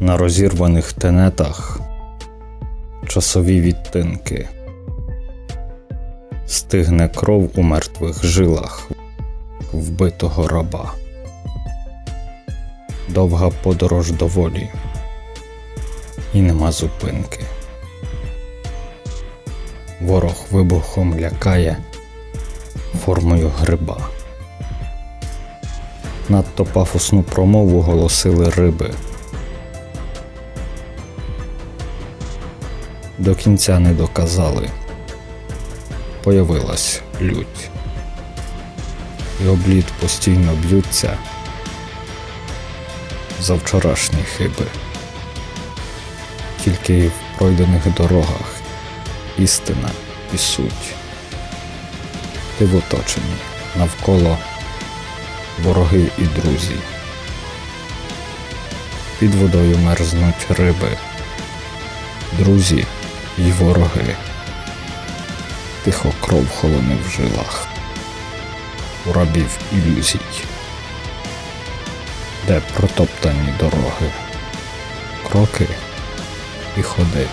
На розірваних тенетах часові відтинки. Стигне кров у мертвих жилах вбитого раба. Довга подорож до волі. І нема зупинки. Ворог вибухом лякає формою гриба. Надто пафосну промову голосили риби. До кінця не доказали. Появилась лють. І облід постійно б'ються за вчорашні хиби. Тільки в пройдених дорогах істина і суть. Ти в оточенні навколо вороги і друзі. Під водою мерзнуть риби, друзі й вороги. Тихо кров холоне в жилах, у рабів ілюзій, де протоптані дороги, кроки і ходи.